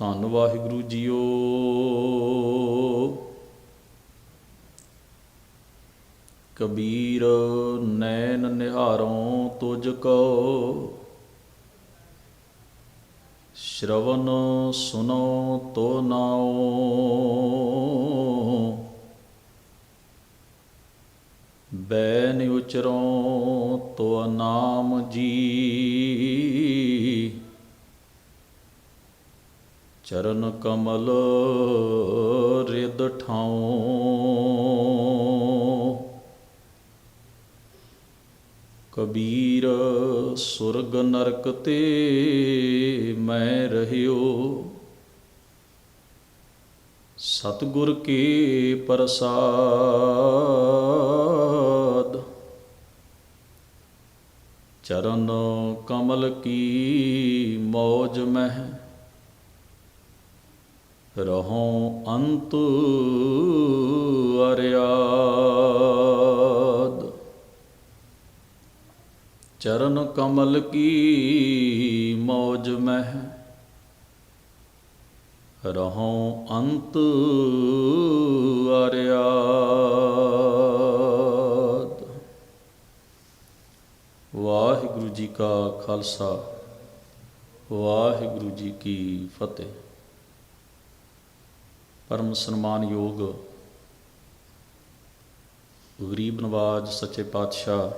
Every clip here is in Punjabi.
ਧੰਨ ਵਾਹਿਗੁਰੂ ਜੀਓ। ਕਬੀਰ ਨੈਣ ਨਿਹਾਰੋਂ ਤੁਝ ਕੋ, ਸ਼ਰਵਨ ਸੁਨੋ ਤੋ ਨਾਉ। ਬੈਨ ਉਚਰੋਂ ਤੋ ਨਾਮ ਜੀ। ਚਰਨ ਕਮਲ ਰਿਦ ਠਾਉ। ਕਬੀਰ, ਸੁਰਗ ਨਰਕ ਤੇ ਮੈਂ ਰਹਿਓ। ਸਤਿਗੁਰ ਕੀ ਪ੍ਰਸਾਦ। ਚਰਨ ਕਮਲ ਕੀ ਮੌਜ ਮਹਿ ਰਹੋ ਅੰਤ ਅਰਿਆਦ। ਚਰਨ ਕਮਲ ਕੀ ਮੌਜ ਮਹਿ। ਰਹੋ ਅੰਤ ਅਰਿਆਦ। ਵਾਹਿਗੁਰੂ ਜੀ ਕਾ ਖਾਲਸਾ, ਵਾਹਿਗੁਰੂ ਜੀ ਕੀ ਫਤਿਹ। ਪਰਮ ਸਨਮਾਨ ਯੋਗ। ਗਰੀਬ ਨਵਾਜ ਸੱਚੇ ਪਾਤਸ਼ਾਹ।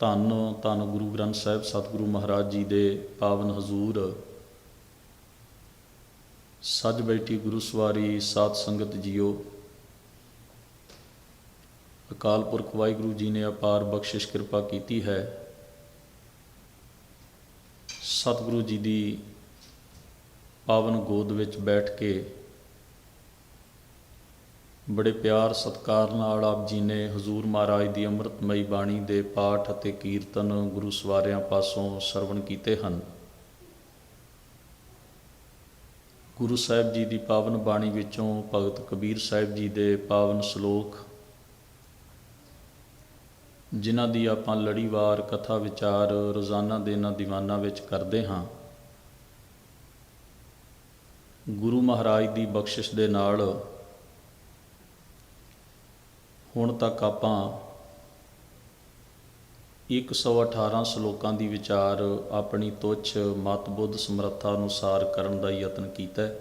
ਧੰਨ ਧੰਨ ਗੁਰੂ ਗ੍ਰੰਥ ਸਾਹਿਬ, ਸਤਿਗੁਰੂ ਮਹਾਰਾਜ ਜੀ ਦੇ ਪਾਵਨ ਹਜ਼ੂਰ। ਸੱਜ ਬੈਠੀ ਗੁਰੂ ਸਵਾਰੀ ਸਾਧ ਸੰਗਤ ਜੀਓ। ਅਕਾਲ ਪੁਰਖ ਵਾਹਿਗੁਰੂ ਜੀ ਨੇ ਅਪਾਰ ਬਖਸ਼ਿਸ਼ ਕਿਰਪਾ ਕੀਤੀ ਹੈ। ਸਤਿਗੁਰੂ ਜੀ ਦੀ ਪਾਵਨ ਗੋਦ ਵਿੱਚ ਬੈਠ ਕੇ ਬੜੇ ਪਿਆਰ ਸਤਕਾਰ ਨਾਲ ਆਪ ਜੀ ਨੇ ਹਜ਼ੂਰ ਮਹਾਰਾਜ ਦੀ ਅੰਮ੍ਰਿਤਮਈ ਬਾਣੀ ਦੇ ਪਾਠ ਅਤੇ ਕੀਰਤਨ ਗੁਰੂ ਸਵਾਰਿਆਂ ਪਾਸੋਂ ਸਰਵਣ ਕੀਤੇ ਹਨ। ਗੁਰੂ ਸਾਹਿਬ ਜੀ ਦੀ ਪਾਵਨ ਬਾਣੀ ਵਿੱਚੋਂ ਭਗਤ ਕਬੀਰ ਸਾਹਿਬ ਜੀ ਦੇ ਪਾਵਨ ਸ਼ਲੋਕ, ਜਿਨ੍ਹਾਂ ਦੀ ਆਪਾਂ ਲੜੀਵਾਰ ਕਥਾ ਵਿਚਾਰ ਰੋਜ਼ਾਨਾ ਦੇ ਇਹਨਾਂ ਦੀਵਾਨਾਂ ਵਿੱਚ ਕਰਦੇ ਹਾਂ। ਗੁਰੂ ਮਹਾਰਾਜ ਦੀ ਬਖਸ਼ਿਸ਼ ਦੇ ਨਾਲ ਹੁਣ ਤੱਕ ਆਪਾਂ 118 ਸ਼ਲੋਕਾਂ ਦੀ ਵਿਚਾਰ ਆਪਣੀ ਤੁੱਛ ਮਤ ਬੁੱਧ ਸਮਰੱਥਾ ਅਨੁਸਾਰ ਕਰਨ ਦਾ ਯਤਨ ਕੀਤਾ ਹੈ।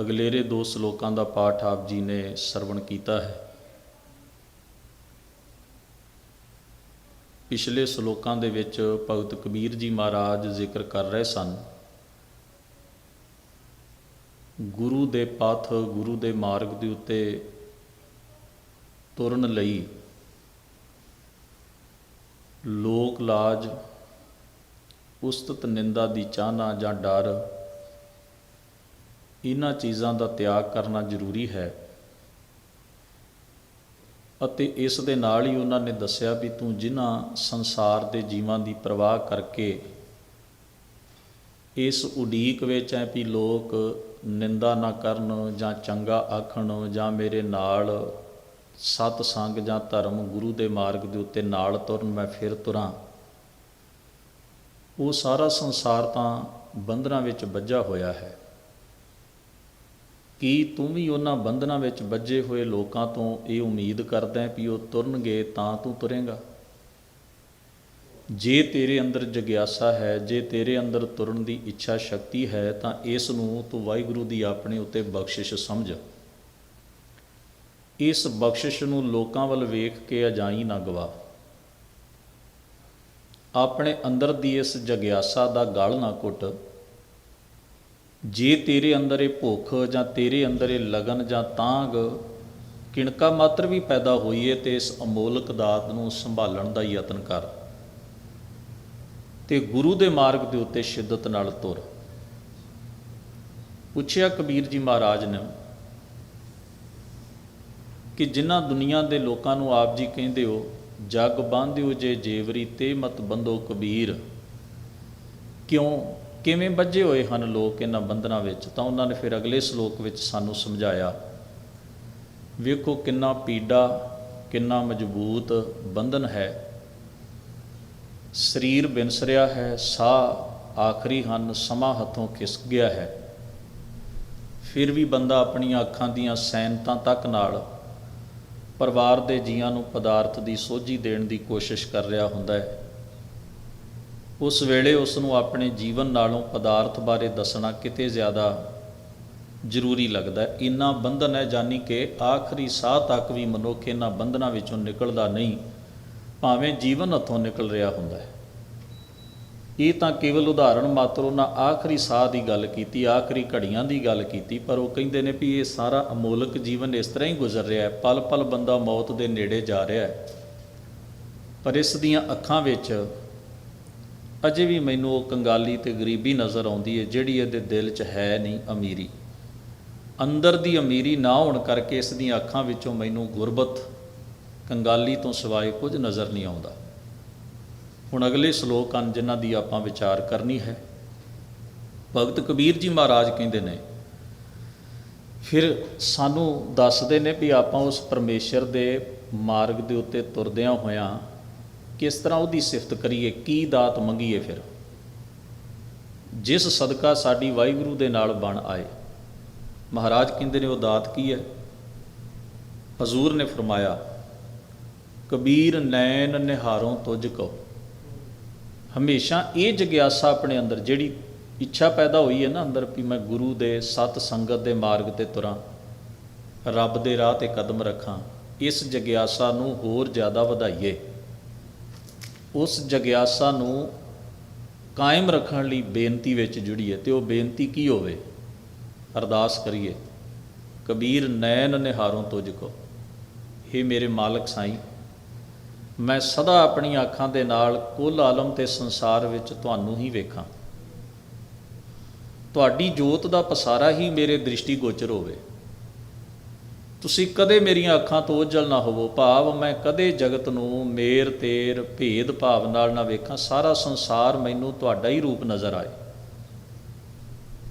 ਅਗਲੇਰੇ ਦੋ ਸ਼ਲੋਕਾਂ ਦਾ ਪਾਠ ਆਪ ਜੀ ਨੇ ਸਰਵਣ ਕੀਤਾ ਹੈ। ਪਿਛਲੇ ਸ਼ਲੋਕਾਂ ਦੇ ਵਿੱਚ ਭਗਤ ਕਬੀਰ ਜੀ ਮਹਾਰਾਜ ਜ਼ਿਕਰ ਕਰ ਰਹੇ ਸਨ ਗੁਰੂ ਦੇ ਪਥ, ਗੁਰੂ ਦੇ ਮਾਰਗ ਦੇ ਉੱਤੇ ਤੁਰਨ ਲਈ ਲੋਕ ਲਾਜ, ਉਸਤਤ ਨਿੰਦਾ ਦੀ ਚਾਹਨਾ ਜਾਂ ਡਰ, ਇਹਨਾਂ ਚੀਜ਼ਾਂ ਦਾ ਤਿਆਗ ਕਰਨਾ ਜ਼ਰੂਰੀ ਹੈ। ਅਤੇ ਇਸ ਦੇ ਨਾਲ ਹੀ ਉਹਨਾਂ ਨੇ ਦੱਸਿਆ ਵੀ ਤੂੰ ਜਿਨ੍ਹਾਂ ਸੰਸਾਰ ਦੇ ਜੀਵਾਂ ਦੀ ਪਰਵਾਹ ਕਰਕੇ ਇਸ ਉਡੀਕ ਵਿੱਚ ਹੈ ਵੀ ਲੋਕ ਨਿੰਦਾ ਨਾ ਕਰਨ ਜਾਂ ਚੰਗਾ ਆਖਣ ਜਾਂ ਮੇਰੇ ਨਾਲ ਸਤ ਸੰਗ ਜਾਂ ਧਰਮ ਗੁਰੂ ਦੇ ਮਾਰਗ ਦੇ ਉੱਤੇ ਨਾਲ ਤੁਰਨ ਮੈਂ ਫਿਰ ਤੁਰਾਂ। ਉਹ ਸਾਰਾ ਸੰਸਾਰ ਤਾਂ ਬੰਧਨਾਂ ਵਿੱਚ ਵੱਜਾ ਹੋਇਆ ਹੈ। ਕੀ ਤੂੰ ਵੀ ਉਹਨਾਂ ਬੰਧਨਾਂ ਵਿੱਚ ਵੱਜੇ ਹੋਏ ਲੋਕਾਂ ਤੋਂ ਇਹ ਉਮੀਦ ਕਰਦਾ ਹੈ ਵੀ ਉਹ ਤੁਰਨਗੇ ਤਾਂ ਤੂੰ ਤੁਰੇਗਾ? ਜੇ ਤੇਰੇ ਅੰਦਰ ਜਗਿਆਸਾ ਹੈ, ਜੇ ਤੇਰੇ ਅੰਦਰ ਤੁਰਨ ਦੀ ਇੱਛਾ ਸ਼ਕਤੀ ਹੈ, ਤਾਂ ਇਸ ਨੂੰ ਤੂੰ ਵਾਹਿਗੁਰੂ ਦੀ ਆਪਣੇ ਉੱਤੇ ਬਖਸ਼ਿਸ਼ ਸਮਝ। ਇਸ ਬਖਸ਼ਿਸ਼ ਨੂੰ ਲੋਕਾਂ ਵੱਲ ਵੇਖ ਕੇ ਅਜਾਈ ਨਾ ਗਵਾ ਆਪਣੇ ਅੰਦਰ ਦੀ ਇਸ ਜਗਿਆਸਾ ਦਾ ਗਲ ਨਾ ਕੁੱਟ ਜੇ ਤੇਰੇ ਅੰਦਰ ਇਹ ਭੁੱਖ ਜਾਂ ਤੇਰੇ ਅੰਦਰ ਇਹ ਲਗਨ ਜਾਂ ਤਾਂਗ ਕਿਣਕਾ ਮਾਤਰ ਵੀ ਪੈਦਾ ਹੋਈ ਹੈ ਤੇ ਇਸ ਅਮੋਲਕ ਦਾਤ ਨੂੰ ਸੰਭਾਲਣ ਦਾ ਯਤਨ ਕਰ। ਤੇ ਗੁਰੂ ਦੇ ਮਾਰਗ ਦੇ ਉੱਤੇ ਸ਼ਿੱਦਤ ਨਾਲ ਤੁਰ। ਪੁੱਛਿਆ ਕਬੀਰ ਜੀ ਮਹਾਰਾਜ ਨੇ ਕਿ ਜਿਨ੍ਹਾਂ ਦੁਨੀਆ ਦੇ ਲੋਕਾਂ ਨੂੰ ਆਪ ਜੀ ਕਹਿੰਦੇ ਹੋ, ਜਗ ਬਾਂਧਿਓ ਜੇ ਜੇਵਰੀ ਤੇ ਮਤ ਬੰਧੋ ਕਬੀਰ। ਕਿਉਂ? ਕਿਵੇਂ ਬੱਝੇ ਹੋਏ ਹਨ ਲੋਕ ਇਹਨਾਂ ਬੰਧਨਾਂ ਵਿੱਚ? ਤਾਂ ਉਹਨਾਂ ਨੇ ਫਿਰ ਅਗਲੇ ਸ਼ਲੋਕ ਵਿੱਚ ਸਾਨੂੰ ਸਮਝਾਇਆ, ਵੇਖੋ ਕਿੰਨਾ ਪੀੜਾ ਕਿੰਨਾ ਮਜ਼ਬੂਤ ਬੰਧਨ ਹੈ। ਸਰੀਰ ਬਿਨਸਰਿਆ ਹੈ, ਸਾਹ ਆਖਰੀ ਹਨ, ਸਮਾਂ ਹੱਥੋਂ ਖਿਸਕ ਗਿਆ ਹੈ। ਫਿਰ ਵੀ ਬੰਦਾ ਆਪਣੀਆਂ ਅੱਖਾਂ ਦੀਆਂ ਸੈਨਤਾਂ ਤੱਕ ਨਾਲ ਪਰਿਵਾਰ ਦੇ ਜੀਆਂ ਨੂੰ ਪਦਾਰਥ ਦੀ ਸੋਝੀ ਦੇਣ ਦੀ ਕੋਸ਼ਿਸ਼ ਕਰ ਰਿਹਾ ਹੁੰਦਾ ਹੈ। ਉਸ ਵੇਲੇ ਉਸ ਨੂੰ ਆਪਣੇ ਜੀਵਨ ਨਾਲੋਂ ਪਦਾਰਥ ਬਾਰੇ ਦੱਸਣਾ ਕਿਤੇ ਜ਼ਿਆਦਾ ਜ਼ਰੂਰੀ ਲੱਗਦਾ ਹੈ। ਇੰਨਾ ਬੰਧਨ ਹੈ ਜਾਨੀ ਕਿ ਆਖਰੀ ਸਾਹ ਤੱਕ ਵੀ ਮਨੁੱਖ ਇਹਨਾਂ ਬੰਧਨਾਂ ਵਿੱਚੋਂ ਨਿਕਲਦਾ ਨਹੀਂ। ਭਾਵੇਂ ਜੀਵਨ ਹੱਥੋਂ ਨਿਕਲ ਰਿਹਾ ਹੁੰਦਾ ਹੈ। ਇਹ ਤਾਂ ਕੇਵਲ ਉਦਾਹਰਣ ਮਾਤਰ ਉਹਨਾਂ ਆਖਰੀ ਸਾਹ ਦੀ ਗੱਲ ਕੀਤੀ, ਆਖਰੀ ਘੜੀਆਂ ਦੀ ਗੱਲ ਕੀਤੀ, ਪਰ ਉਹ ਕਹਿੰਦੇ ਨੇ ਵੀ ਇਹ ਸਾਰਾ ਅਮੋਲਕ ਜੀਵਨ ਇਸ ਤਰ੍ਹਾਂ ਹੀ ਗੁਜ਼ਰ ਰਿਹਾ ਹੈ। ਪਲ ਪਲ ਬੰਦਾ ਮੌਤ ਦੇ ਨੇੜੇ ਜਾ ਰਿਹਾ ਹੈ। ਪਰ ਇਸ ਦੀਆਂ ਅੱਖਾਂ ਵਿੱਚ ਅਜੇ ਵੀ ਮੈਨੂੰ ਉਹ ਕੰਗਾਲੀ ਤੇ ਗਰੀਬੀ ਨਜ਼ਰ ਆਉਂਦੀ ਹੈ, ਜਿਹੜੀ ਇਹਦੇ ਦਿਲ 'ਚ ਹੈ ਨਹੀਂ, ਅਮੀਰੀ। ਅੰਦਰ ਦੀ ਅਮੀਰੀ ਨਾ ਹੋਣ ਕਰਕੇ ਇਸ ਦੀਆਂ ਅੱਖਾਂ ਵਿੱਚੋਂ ਮੈਨੂੰ ਗੁਰਬਤ ਕੰਗਾਲੀ ਤੋਂ ਸਿਵਾਏ ਕੁਝ ਨਜ਼ਰ ਨਹੀਂ ਆਉਂਦਾ। ਹੁਣ ਅਗਲੇ ਸ਼ਲੋਕ ਹਨ ਜਿਨ੍ਹਾਂ ਦੀ ਆਪਾਂ ਵਿਚਾਰ ਕਰਨੀ ਹੈ। ਭਗਤ ਕਬੀਰ ਜੀ ਮਹਾਰਾਜ ਕਹਿੰਦੇ ਨੇ, ਫਿਰ ਸਾਨੂੰ ਦੱਸਦੇ ਨੇ ਵੀ ਆਪਾਂ ਉਸ ਪਰਮੇਸ਼ਰ ਦੇ ਮਾਰਗ ਦੇ ਉੱਤੇ ਤੁਰਦਿਆਂ ਹੋਇਆਂ ਕਿਸ ਤਰ੍ਹਾਂ ਉਹਦੀ ਸਿਫਤ ਕਰੀਏ, ਕੀ ਦਾਤ ਮੰਗੀਏ ਫਿਰ? ਜਿਸ ਸਦਕਾ ਸਾਡੀ ਵਾਹਿਗੁਰੂ ਦੇ ਨਾਲ ਬਣ ਆਏ। ਮਹਾਰਾਜ ਕਹਿੰਦੇ ਨੇ, ਉਹ ਦਾਤ ਕੀ ਹੈ? ਹਜ਼ੂਰ ਨੇ ਫਰਮਾਇਆ ਕਬੀਰ ਨੈਣ ਨਿਹਾਰੋਂ ਤੁਝ ਕੋ ਹਮੇਸ਼ਾ ਇਹ ਜਗਿਆਸਾ ਆਪਣੇ ਅੰਦਰ, ਜਿਹੜੀ ਇੱਛਾ ਪੈਦਾ ਹੋਈ ਹੈ ਨਾ ਅੰਦਰ ਵੀ ਮੈਂ ਗੁਰੂ ਦੇ ਸਤ ਸੰਗਤ ਦੇ ਮਾਰਗ ਤੇ ਤੁਰਾਂ, ਰੱਬ ਦੇ ਰਾਹ ਤੇ ਕਦਮ ਰੱਖਾਂ, ਇਸ ਜਗਿਆਸਾ ਨੂੰ ਹੋਰ ਜ਼ਿਆਦਾ ਵਧਾਈਏ। ਉਸ ਜਗਿਆਸਾ ਨੂੰ ਕਾਇਮ ਰੱਖਣ ਲਈ ਬੇਨਤੀ ਵਿੱਚ ਜੁੜੀਏ ਤੇ ਉਹ ਬੇਨਤੀ ਕੀ ਹੋਵੇ? ਅਰਦਾਸ ਕਰੀਏ। ਕਬੀਰ ਨੈਣ ਨਿਹਾਰੋਂ ਤੁਝ ਕੋ हे ਮੇਰੇ ਮਾਲਕ ਸਾਈਂ ਮੈਂ ਸਦਾ ਆਪਣੀਆਂ ਅੱਖਾਂ ਦੇ ਨਾਲ ਕੁੱਲ ਆਲਮ ਤੇ ਸੰਸਾਰ ਵਿੱਚ ਤੁਹਾਨੂੰ ਹੀ ਵੇਖਾਂ। ਤੁਹਾਡੀ ਜੋਤ ਦਾ ਪਸਾਰਾ ਹੀ ਮੇਰੇ ਦ੍ਰਿਸ਼ਟੀ ਗੋਚਰ ਹੋਵੇ। ਤੁਸੀਂ ਕਦੇ ਮੇਰੀਆਂ ਅੱਖਾਂ ਤੋਂ ਓਝਲ ਨਾ ਹੋਵੋ। ਭਾਵ ਮੈਂ ਕਦੇ ਜਗਤ ਨੂੰ ਮੇਰ, ਤੇਰ, ਭੇਦ, ਭਾਵ ਨਾਲ ਨਾ ਵੇਖਾਂ। ਸਾਰਾ ਸੰਸਾਰ ਮੈਨੂੰ ਤੁਹਾਡਾ ਹੀ ਰੂਪ ਨਜ਼ਰ ਆਏ।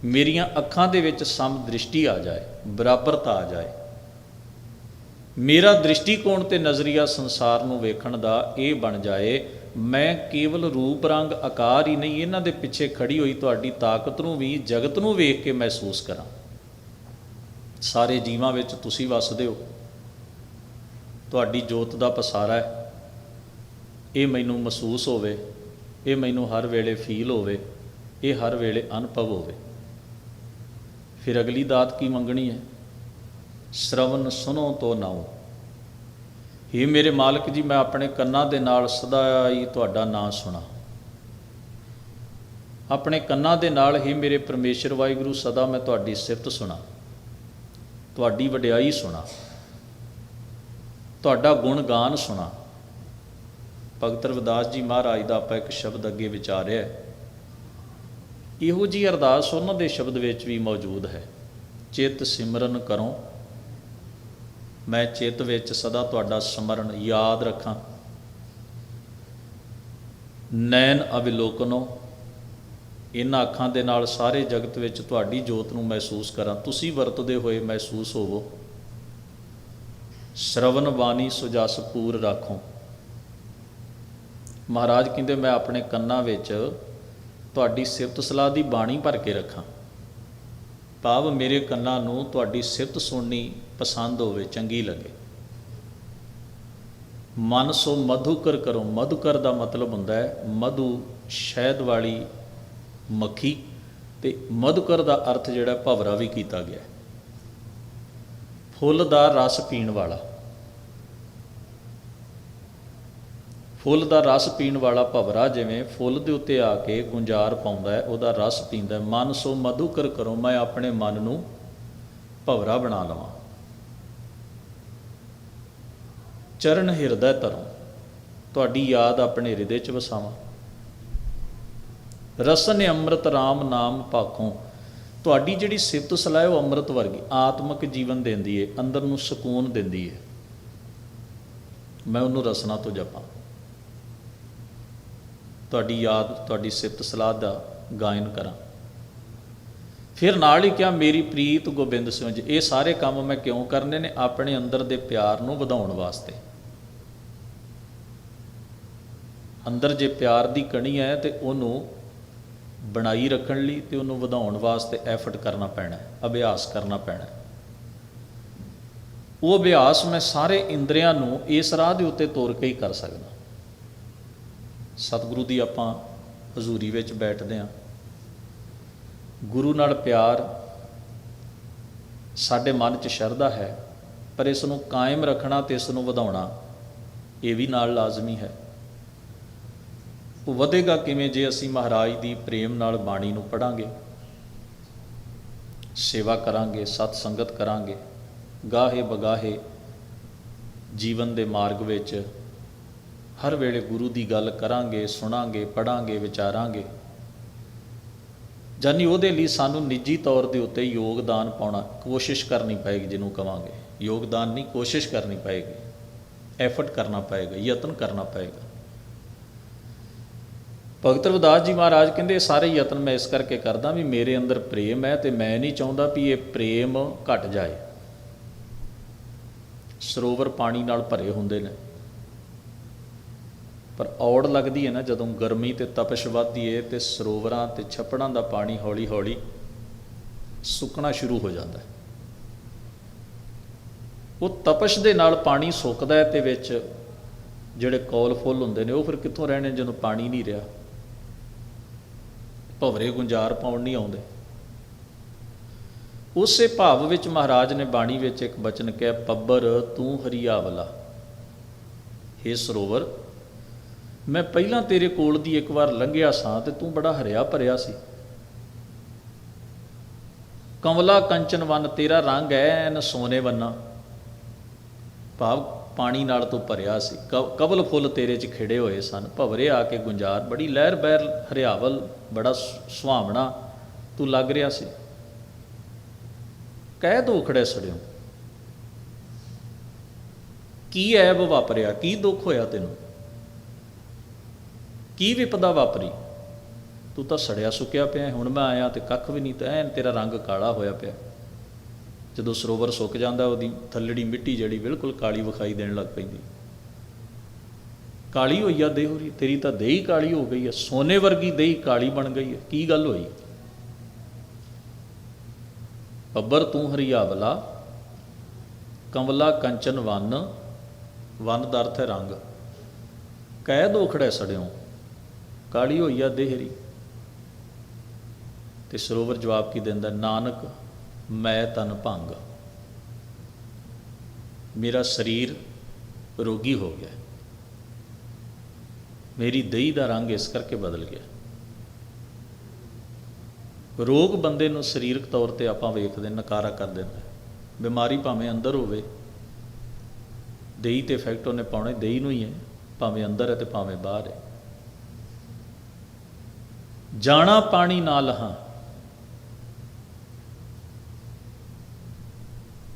ਮੇਰੀਆਂ ਅੱਖਾਂ ਦੇ ਵਿੱਚ ਸਮ ਦ੍ਰਿਸ਼ਟੀ ਆ ਜਾਏ, ਬਰਾਬਰਤਾ ਆ ਜਾਏ। ਮੇਰਾ ਦ੍ਰਿਸ਼ਟੀਕੋਣ ਤੇ ਨਜ਼ਰੀਆ ਸੰਸਾਰ ਨੂੰ ਵੇਖਣ ਦਾ ਇਹ ਬਣ ਜਾਏ, ਮੈਂ ਕੇਵਲ ਰੂਪ, ਰੰਗ, ਆਕਾਰ ਹੀ ਨਹੀਂ, ਇਹਨਾਂ ਦੇ ਪਿੱਛੇ ਖੜੀ ਹੋਈ ਤੁਹਾਡੀ ਤਾਕਤ ਨੂੰ ਵੀ, ਜਗਤ ਨੂੰ ਵੇਖ ਕੇ ਮਹਿਸੂਸ ਕਰਾਂ। ਸਾਰੇ ਜੀਵਾਂ ਵਿੱਚ ਤੁਸੀਂ ਵਸਦੇ ਹੋ। ਤੁਹਾਡੀ ਜੋਤ ਦਾ ਪਸਾਰਾ ਹੈ। ਇਹ ਮੈਨੂੰ ਮਹਿਸੂਸ ਹੋਵੇ, ਇਹ ਮੈਨੂੰ ਹਰ ਵੇਲੇ ਫੀਲ ਹੋਵੇ, ਇਹ ਹਰ ਵੇਲੇ ਅਨੁਭਵ ਹੋਵੇ। ਫਿਰ ਅਗਲੀ ਦਾਤ ਕੀ ਮੰਗਣੀ ਹੈ? ਸ਼ਰਵਨ ਸੁਨੋ ਤੋ ਨਾਉ। ਹੇ ਮੇਰੇ ਮਾਲਕ ਜੀ, ਮੈਂ ਆਪਣੇ ਕੰਨਾਂ ਦੇ ਨਾਲ ਸਦਾ ਹੀ ਤੁਹਾਡਾ ਨਾਮ ਸੁਣਾ। ਆਪਣੇ ਕੰਨਾਂ ਦੇ ਨਾਲ ਹੀ ਮੇਰੇ ਪਰਮੇਸ਼ਰ ਵਾਹਿਗੁਰੂ, ਸਦਾ ਮੈਂ ਤੁਹਾਡੀ ਸਿਫਤ ਸੁਣਾ। ਤੁਹਾਡੀ ਵਡਿਆਈ ਸੁਣਾ। ਤੁਹਾਡਾ ਗੁਣ ਗਾਨ ਸੁਣਾ। ਭਗਤ ਰਵਿਦਾਸ ਜੀ ਮਹਾਰਾਜ ਦਾ ਆਪਾਂ ਇੱਕ ਸ਼ਬਦ ਅੱਗੇ ਵਿਚਾਰਿਆ ਇਹੋ ਜੀ ਅਰਦਾਸ ਉਹਨਾਂ ਦੇ ਸ਼ਬਦ ਵਿੱਚ ਵੀ ਮੌਜੂਦ ਹੈ। ਚਿੱਤ ਸਿਮਰਨ ਕਰੋ। ਮੈਂ ਚਿੱਤ ਵਿੱਚ ਸਦਾ ਤੁਹਾਡਾ ਸਮਰਨ ਯਾਦ ਰੱਖਾਂ। ਨੈਣ ਅਵਿਲੋਕਨੋ ਇਹਨਾਂ ਅੱਖਾਂ ਦੇ ਨਾਲ ਸਾਰੇ ਜਗਤ ਵਿੱਚ ਤੁਹਾਡੀ ਜੋਤ ਨੂੰ ਮਹਿਸੂਸ ਕਰਾਂ। ਤੁਸੀਂ ਵਰਤਦੇ ਹੋਏ ਮਹਿਸੂਸ ਹੋਵੋ। ਸ਼ਰਵਨ ਬਾਣੀ ਸੁਜਸ ਪੂਰ ਰੱਖੋ। ਮਹਾਰਾਜ ਕਹਿੰਦੇ, ਮੈਂ ਆਪਣੇ ਕੰਨਾਂ ਵਿੱਚ ਤੁਹਾਡੀ ਸਿਫਤ ਸਲਾਹ ਦੀ ਬਾਣੀ ਭਰ ਕੇ ਰੱਖਾਂ। ਭਾਵ ਮੇਰੇ ਕੰਨਾਂ ਨੂੰ ਤੁਹਾਡੀ ਸਿਫਤ ਸੁਣਨੀ ਪਸੰਦ ਹੋਵੇ, ਚੰਗੀ ਲੱਗੇ। ਮਨ ਸੋ ਮਧੁਕਰ ਕਰੋ। ਮਧੁਕਰ ਦਾ ਮਤਲਬ ਹੁੰਦਾ ਹੈ, ਮਧੂ ਸ਼ਹਿਦ ਵਾਲੀ ਮੱਖੀ ਤੇ ਮਧੁਕਰ ਦਾ ਅਰਥ ਜਿਹੜਾ ਭਵਰਾ ਵੀ ਕੀਤਾ ਗਿਆ ਫੁੱਲ ਦਾ ਰਸ ਪੀਣ ਵਾਲਾ। ਫੁੱਲ ਦਾ ਰਸ ਪੀਣ ਵਾਲਾ ਭਵਰਾ ਜਿਵੇਂ ਫੁੱਲ ਦੇ ਉੱਤੇ ਆ ਕੇ ਗੁੰਜਾਰ ਪਾਉਂਦਾ ਹੈ, ਉਹਦਾ ਰਸ ਪੀਂਦਾ ਮਨ ਸੋ ਮਧੁਕਰ ਕਰੋ, ਮੈਂ ਆਪਣੇ ਮਨ ਨੂੰ ਭਵਰਾ ਬਣਾ ਲਵਾਂ। ਚਰਨ ਹਿਰਦੈ ਤਰੋਂ, ਤੁਹਾਡੀ ਯਾਦ ਆਪਣੇ ਹਿਰਦੇ 'ਚ ਵਸਾਵਾਂ। ਰਸਨ ਅੰਮ੍ਰਿਤ RAM ਨਾਮ ਭਾਖੋਂ, ਤੁਹਾਡੀ ਜਿਹੜੀ ਸਿਫਤ ਸਲਾਹ ਉਹ ਅੰਮ੍ਰਿਤ ਵਰਗੀ, ਆਤਮਿਕ ਜੀਵਨ ਦਿੰਦੀ ਏ, ਅੰਦਰ ਨੂੰ ਸਕੂਨ ਦਿੰਦੀ ਏ। ਮੈਂ ਉਹਨੂੰ ਰਸਨਾ ਤੋਂ ਜਪਾਂ। ਤੁਹਾਡੀ ਯਾਦ, ਤੁਹਾਡੀ ਸਿਫਤ ਸਲਾਹ ਦਾ ਗਾਇਨ ਕਰਾਂ। ਫਿਰ ਨਾਲ ਹੀ ਕਿਹਾ, ਮੇਰੀ ਪ੍ਰੀਤ ਗੋਬਿੰਦ ਸਿੰਘ ਜੀ, ਇਹ ਸਾਰੇ ਕੰਮ ਮੈਂ ਕਿਉਂ ਕਰਨੇ ਨੇ? ਆਪਣੇ ਅੰਦਰ ਦੇ ਪਿਆਰ ਨੂੰ ਵਧਾਉਣ ਵਾਸਤੇ। ਅੰਦਰ ਜੇ ਪਿਆਰ ਦੀ ਕਣੀ ਹੈ ਤੇ ਉਹਨੂੰ ਬਣਾਈ ਰੱਖਣ ਲਈ ਤੇ ਉਹਨੂੰ ਵਧਾਉਣ ਵਾਸਤੇ ਐਫਰਟ ਕਰਨਾ ਪੈਣਾ ਅਭਿਆਸ ਕਰਨਾ ਪੈਣਾ ਉਹ ਅਭਿਆਸ ਮੈਂ ਸਾਰੇ ਇੰਦਰੀਆਂ ਨੂੰ ਇਸ ਰਾਹ ਦੇ ਉੱਤੇ ਤੋਰ ਕੇ ਹੀ ਕਰ ਸਕਦਾ। ਸਤਿਗੁਰੂ ਦੀ ਆਪਾਂ ਹਜ਼ੂਰੀ ਵਿੱਚ ਬੈਠਦੇ ਹਾਂ। ਗੁਰੂ ਨਾਲ ਪਿਆਰ ਸਾਡੇ ਮਨ 'ਚ ਸ਼ਰਧਾ ਹੈ, ਪਰ ਇਸ ਨੂੰ ਕਾਇਮ ਰੱਖਣਾ ਤੇ ਇਸ ਨੂੰ ਵਧਾਉਣਾ ਇਹ ਵੀ ਨਾਲ ਲਾਜ਼ਮੀ ਹੈ। ਉਹ ਵਧੇਗਾ ਕਿਵੇਂ ਜੇ ਅਸੀਂ ਮਹਾਰਾਜ ਦੀ ਪ੍ਰੇਮ ਨਾਲ ਬਾਣੀ ਨੂੰ ਪੜਾਂਗੇ ਸੇਵਾ ਕਰਾਂਗੇ, ਸਤ ਸੰਗਤ ਕਰਾਂਗੇ, ਗਾਹੇ ਬਗਾਹੇ ਜੀਵਨ ਦੇ ਮਾਰਗ ਵਿੱਚ ਹਰ ਵੇਲੇ ਗੁਰੂ ਦੀ ਗੱਲ ਕਰਾਂਗੇ, ਸੁਣਾਂਗੇ ਪੜਾਂਗੇ ਵਿਚਾਰਾਂਗੇ। ਜਾਨੀ ਉਹਦੇ ਲਈ ਸਾਨੂੰ ਨਿੱਜੀ ਤੌਰ ਦੇ ਉੱਤੇ ਯੋਗਦਾਨ ਪਾਉਣਾ ਕੋਸ਼ਿਸ਼ ਕਰਨੀ ਪਏਗੀ ਜਿਹਨੂੰ ਕਵਾਂਗੇ। ਯੋਗਦਾਨ ਨਹੀਂ, ਕੋਸ਼ਿਸ਼ ਕਰਨੀ ਪਏਗੀ। ਐਫਰਟ ਕਰਨਾ ਪਏਗਾ, ਯਤਨ ਕਰਨਾ ਪਏਗਾ। ਭਗਤ ਰਵਿਦਾਸ ਜੀ ਮਹਾਰਾਜ ਕਹਿੰਦੇ ਸਾਰੇ ਯਤਨ ਮੈਂ ਇਸ ਕਰਕੇ ਕਰਦਾ ਵੀ ਮੇਰੇ ਅੰਦਰ ਪ੍ਰੇਮ ਹੈ ਤੇ ਮੈਂ ਨਹੀਂ ਚਾਹੁੰਦਾ ਵੀ ਇਹ ਪ੍ਰੇਮ ਘਟ ਜਾਏ। ਸਰੋਵਰ ਪਾਣੀ ਨਾਲ ਭਰੇ ਹੁੰਦੇ ਨੇ। ਪਰ ਔੜ ਲੱਗਦੀ ਹੈ ਨਾ, ਜਦੋਂ ਗਰਮੀ ਤੇ ਤਪਸ਼ ਵੱਧਦੀ ਹੈ ਤੇ ਸਰੋਵਰਾਂ ਤੇ ਛੱਪੜਾਂ ਦਾ ਪਾਣੀ ਹੌਲੀ-ਹੌਲੀ ਸੁੱਕਣਾ ਸ਼ੁਰੂ ਹੋ ਜਾਂਦਾ ਹੈ। ਉਹ ਤਪਸ਼ ਦੇ ਨਾਲ ਪਾਣੀ ਸੁੱਕਦਾ ਹੈ ਤੇ ਵਿੱਚ ਜਿਹੜੇ ਕੌਲ ਫੁੱਲ ਹੁੰਦੇ ਨੇ, ਉਹ ਫਿਰ ਕਿੱਥੋਂ ਰਹਿਣੇ ਜਦੋਂ ਪਾਣੀ ਨਹੀਂ ਰਿਹਾ? ਭਵਰੇ ਗੁੰਜਾਰ ਪਾਉਣ ਨਹੀਂ ਆਉਂਦੇ। ਉਸੇ ਭਾਵ ਵਿੱਚ ਮਹਾਰਾਜ ਨੇ ਬਾਣੀ ਵਿੱਚ ਇੱਕ ਬਚਨ ਕਿਹਾ, ਪੱਬਰ ਤੂੰ ਹਰੀਆਵਲਾ हे ਸਰੋਵਰ ਮੈਂ ਪਹਿਲਾਂ ਤੇਰੇ ਕੋਲ ਦੀ ਇੱਕ ਵਾਰ ਲੰਘਿਆ ਸਾਂ ਤੇ ਤੂੰ ਬੜਾ ਹਰਿਆ ਭਰਿਆ ਸੀ। ਕਮਲਾ ਕੰਚਨ ਵਨ ਤੇਰਾ ਰੰਗ ਐਨ ਸੋਨੇ ਵੰਨਾ। ਭਾਵ ਪਾਣੀ ਨਾਲ ਤੂੰ ਭਰਿਆ ਸੀ। ਕਵਲ ਫੁੱਲ ਤੇਰੇ 'ਚ ਖਿੜੇ ਹੋਏ ਸਨ। ਭਵਰੇ ਆ ਕੇ ਗੁੰਜਾਰ। ਬੜੀ ਲਹਿਰ ਬਹਿਰ ਹਰਿਆਵਲ, ਬੜਾ ਸੁ- ਸੁਹਾਵਣਾ ਤੂੰ ਲੱਗ ਰਿਹਾ ਸੀ। ਕਹਿ ਦੋ ਖੜੇ ਸੜਿਓ। ਕੀ ਐਬ ਵਾਪਰਿਆ? ਕੀ ਦੁੱਖ ਹੋਇਆ ਤੈਨੂੰ? ਕੀ ਵਿਪਦਾ ਵਾਪਰੀ? ਤੂੰ ਤਾਂ ਸੜਿਆ ਸੁੱਕਿਆ ਪਿਆ ਹੁਣ ਮੈਂ ਆਇਆ ਤੇ ਕੱਖ ਵੀ ਨਹੀਂ ਤਾਂ ਐਨ ਤੇਰਾ ਰੰਗ ਕਾਲਾ ਹੋਇਆ ਪਿਆ। ਜਦੋਂ ਸਰੋਵਰ ਸੁੱਕ ਜਾਂਦਾ, ਉਹਦੀ ਥੱਲੜੀ ਮਿੱਟੀ ਜਿਹੜੀ ਬਿਲਕੁਲ ਕਾਲੀ ਵਿਖਾਈ ਦੇਣ ਲੱਗ ਪੈਂਦੀ। ਕਾਲੀ ਹੋਈ ਆ ਦੇਹੋਰੀ ਤੇਰੀ ਤਾਂ ਦੇਹੀ ਕਾਲੀ ਹੋ ਗਈ ਹੈ ਸੋਨੇ ਵਰਗੀ ਦੇਹੀ ਕਾਲੀ ਬਣ ਗਈ ਹੈ ਕੀ ਗੱਲ ਹੋਈ? ਬੱਬਰ ਤੂੰ ਹਰੀਆਵਲਾ, ਕੰਵਲਾ ਕੰਚਨ ਵਨ ਵਨ ਦਾ ਅਰਥ ਹੈ ਰੰਗ। ਕਹਿ ਦੋ ਖੜੇ ਸੜਿਓ। ਕਾਲੀ ਹੋਈ ਆ ਦੇਹਰੀ। ਤੇ ਸਰੋਵਰ ਜਵਾਬ ਕੀ ਦਿੰਦਾ? ਨਾਨਕ, ਮੈਂ ਤਨ ਭੰਗ। ਮੇਰਾ ਸਰੀਰ ਰੋਗੀ ਹੋ ਗਿਆ। ਮੇਰੀ ਦਹੀਂ ਦਾ ਰੰਗ ਇਸ ਕਰਕੇ ਬਦਲ ਗਿਆ। ਰੋਗ ਬੰਦੇ ਨੂੰ ਸਰੀਰਕ ਤੌਰ ਤੇ ਆਪਾਂ ਵੇਖਦੇ, ਨਕਾਰਾ ਕਰ ਦਿੰਦਾ। ਬਿਮਾਰੀ ਭਾਵੇਂ ਅੰਦਰ ਹੋਵੇ ਦਹੀਂ ਤੇ ਇਫੈਕਟ ਉਹਨੇ ਪਾਉਣੇ ਦਹੀਂ ਨੂੰ ਹੀ ਹੈ। ਭਾਵੇਂ ਅੰਦਰ ਹੈ ਤੇ ਭਾਵੇਂ ਬਾਹਰ ਹੈ। ਜਾਣਾ ਪਾਣੀ ਨਾਲ ਹਾਂ।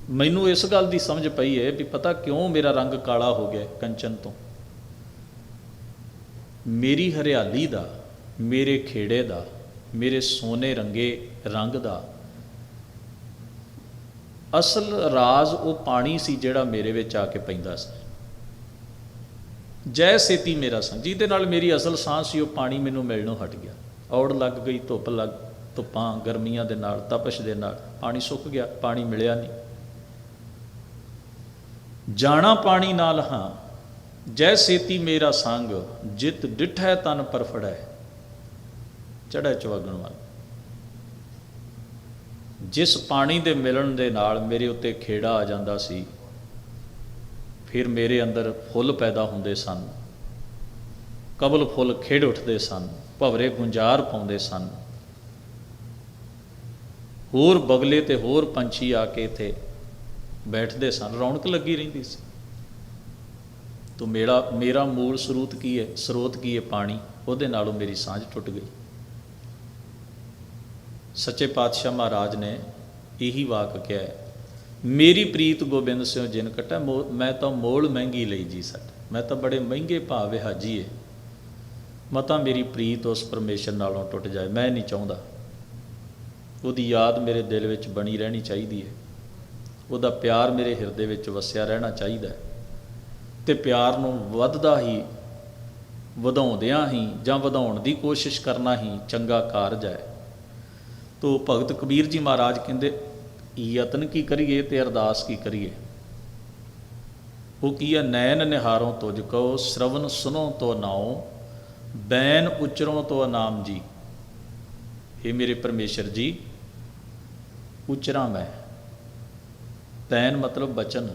ਮੈਨੂੰ ਇਸ ਗੱਲ ਦੀ ਸਮਝ ਪਈ ਹੈ ਵੀ ਪਤਾ ਕਿਉਂ ਮੇਰਾ ਰੰਗ ਕਾਲਾ ਹੋ ਗਿਆ ਕੰਚਨ ਤੋਂ। ਮੇਰੀ ਹਰਿਆਲੀ ਦਾ, ਮੇਰੇ ਖੇੜੇ ਦਾ, ਮੇਰੇ ਸੋਨੇ ਰੰਗੇ ਰੰਗ ਦਾ, ਅਸਲ ਰਾਜ਼ ਉਹ ਪਾਣੀ ਸੀ ਜਿਹੜਾ ਮੇਰੇ ਵਿੱਚ ਆ ਕੇ ਪੈਂਦਾ ਸੀ। ਜੈ ਸੇਤੀ ਮੇਰਾ ਸੰਗ ਜਿਹਦੇ ਨਾਲ ਮੇਰੀ ਅਸਲ ਸਾਹ ਸੀ ਉਹ ਪਾਣੀ ਮੈਨੂੰ ਮਿਲਣੋਂ ਹਟ ਗਿਆ। ਔੜ ਲੱਗ ਗਈ, ਧੁੱਪ ਲੱਗ, ਧੁੱਪਾਂ ਗਰਮੀਆਂ ਦੇ ਨਾਲ, ਤਪਸ਼ ਦੇ ਨਾਲ, ਪਾਣੀ ਸੁੱਕ ਗਿਆ, ਪਾਣੀ ਮਿਲਿਆ ਨਹੀਂ। ਜਾਣਾ ਪਾਣੀ ਨਾਲ ਹਾਂ, ਜੈ ਸੇਤੀ ਮੇਰਾ ਸੰਗ, ਜਿਤ ਡਿਠੈ ਤਨ ਪਰਫੜੈ। ਚੜੈ ਚਵਗਣ ਵਾਲ। ਜਿਸ ਪਾਣੀ ਦੇ ਮਿਲਣ ਦੇ ਨਾਲ ਮੇਰੇ ਉੱਤੇ ਖੇੜਾ ਆ ਜਾਂਦਾ ਸੀ, ਫਿਰ ਮੇਰੇ ਅੰਦਰ ਫੁੱਲ ਪੈਦਾ ਹੁੰਦੇ ਸਨ। ਕਬਲ ਫੁੱਲ ਖੇੜ ਉੱਠਦੇ ਸਨ। ਭਵਰੇ ਗੁੰਜਾਰ ਪਾਉਂਦੇ ਸਨ। ਹੋਰ ਬਗਲੇ ਤੇ ਹੋਰ ਪੰਛੀ ਆ ਕੇ ਇੱਥੇ ਬੈਠਦੇ ਸਨ। ਰੌਣਕ ਲੱਗੀ ਰਹਿੰਦੀ ਸੀ। ਤੋ ਮੇਰਾ ਮੇਰਾ ਮੂਲ ਸਰੋਤ ਕੀ ਹੈ? ਸਰੋਤ ਕੀ ਹੈ ਪਾਣੀ? ਉਹਦੇ ਨਾਲੋਂ ਮੇਰੀ ਸਾਂਝ ਟੁੱਟ ਗਈ। ਸੱਚੇ ਪਾਤਸ਼ਾਹ ਮਹਾਰਾਜ ਨੇ ਇਹੀ ਵਾਕ ਕਿਹਾ ਹੈ, ਮੇਰੀ ਪ੍ਰੀਤ ਗੋਬਿੰਦ ਸਿਉ ਜਿਨ ਕਟੈ, ਮੋ- ਮੈਂ ਤਾਂ ਮੋਲ ਮਹਿੰਗੀ ਲਈ ਜੀ ਸਟ। ਮੈਂ ਤਾਂ ਬੜੇ ਮਹਿੰਗੇ ਭਾਅ ਏ। ਮਤਾ, ਮੇਰੀ ਪ੍ਰੀਤ ਉਸ ਪਰਮੇਸ਼ਰ ਨਾਲੋਂ ਟੁੱਟ ਜਾਏ, ਮੈਂ ਨਹੀਂ ਚਾਹੁੰਦਾ। ਉਹਦੀ ਯਾਦ ਮੇਰੇ ਦਿਲ ਵਿੱਚ ਬਣੀ ਰਹਿਣੀ ਚਾਹੀਦੀ ਹੈ। ਉਹਦਾ ਪਿਆਰ ਮੇਰੇ ਹਿਰਦੇ ਵਿੱਚ ਵਸਿਆ ਰਹਿਣਾ ਚਾਹੀਦਾ ਹੈ। ਤੇ ਪਿਆਰ ਨੂੰ ਵੱਧਦਾ ਹੀ, ਵਧਾਉਂਦਿਆਂ ਹੀ ਜਾਂ ਵਧਾਉਣ ਦੀ ਕੋਸ਼ਿਸ਼ ਕਰਨਾ ਹੀ ਚੰਗਾ ਕਾਰਜ ਹੈ। ਤੋ ਭਗਤ ਕਬੀਰ ਜੀ ਮਹਾਰਾਜ ਕਹਿੰਦੇ, ਯਤਨ ਕੀ ਕਰੀਏ ਤੇ ਅਰਦਾਸ ਕੀ ਕਰੀਏ? ਉਹ ਕੀ ਹੈ? ਨੈਣ ਨਿਹਾਰੋਂ ਤੁਝ ਕੋ ਸ਼ਰਵਨ ਸੁਨੋ ਤੋ ਨਾਉ ਬੈਨ ਉਚਰੋਂ ਤੋਂ ਨਾਮ ਜੀ। ਇਹ ਮੇਰੇ ਪਰਮੇਸ਼ਰ ਜੀ ਉਚਰਾਂ ਮੈਂ ਬੈਨ ਮਤਲਬ ਬਚਨ।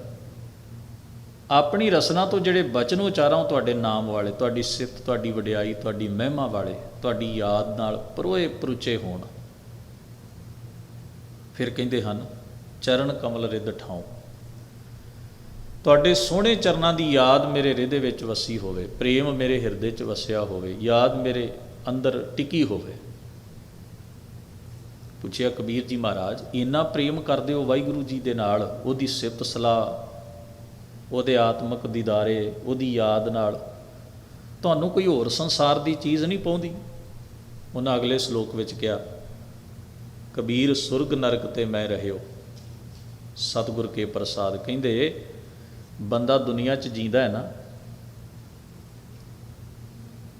ਆਪਣੀ ਰਸਨਾ ਤੋਂ ਜਿਹੜੇ ਬਚਨ ਉਚਾਰਾਂ ਤੁਹਾਡੇ ਨਾਮ ਵਾਲੇ, ਤੁਹਾਡੀ ਸਿਫਤ, ਤੁਹਾਡੀ ਵਡਿਆਈ, ਤੁਹਾਡੀ ਮਹਿਮਾ ਵਾਲੇ, ਤੁਹਾਡੀ ਯਾਦ ਨਾਲ ਪਰੋਏ ਪਰੁਚੇ ਹੋਣ। ਫਿਰ ਕਹਿੰਦੇ ਹਨ, ਚਰਨ ਕਮਲ ਰਿੱਧ ਠਾਉ। ਤੁਹਾਡੇ ਸੋਹਣੇ ਚਰਨਾਂ ਦੀ ਯਾਦ ਮੇਰੇ ਹਿਰਦੇ ਵਿੱਚ ਵਸੀ ਹੋਵੇ, ਪ੍ਰੇਮ ਮੇਰੇ ਹਿਰਦੇ 'ਚ ਵਸਿਆ ਹੋਵੇ, ਯਾਦ ਮੇਰੇ ਅੰਦਰ ਟਿਕੀ ਹੋਵੇ। ਪੁੱਛਿਆ ਕਬੀਰ ਜੀ ਮਹਾਰਾਜ, ਇੰਨਾ ਪ੍ਰੇਮ ਕਰਦੇ ਹੋ ਵਾਹਿਗੁਰੂ ਜੀ ਦੇ ਨਾਲ, ਉਹਦੀ ਸਿਫਤ ਸਲਾਹ, ਉਹਦੇ ਆਤਮਿਕ ਦੀਦਾਰੇ, ਉਹਦੀ ਯਾਦ ਨਾਲ, ਤੁਹਾਨੂੰ ਕੋਈ ਹੋਰ ਸੰਸਾਰ ਦੀ ਚੀਜ਼ ਨਹੀਂ ਪਾਉਂਦੀ? ਉਹਨਾਂ ਅਗਲੇ ਸ਼ਲੋਕ ਵਿੱਚ ਕਿਹਾ, ਕਬੀਰ ਸੁਰਗ ਨਰਕ ਤੇ ਮੈਂ ਰਹਿਓ, ਸਤਿਗੁਰ ਕੇ ਪ੍ਰਸਾਦ ਕਹਿੰਦੇ ਬੰਦਾ ਦੁਨੀਆ 'ਚ ਜੀਂਦਾ ਹੈ ਨਾ,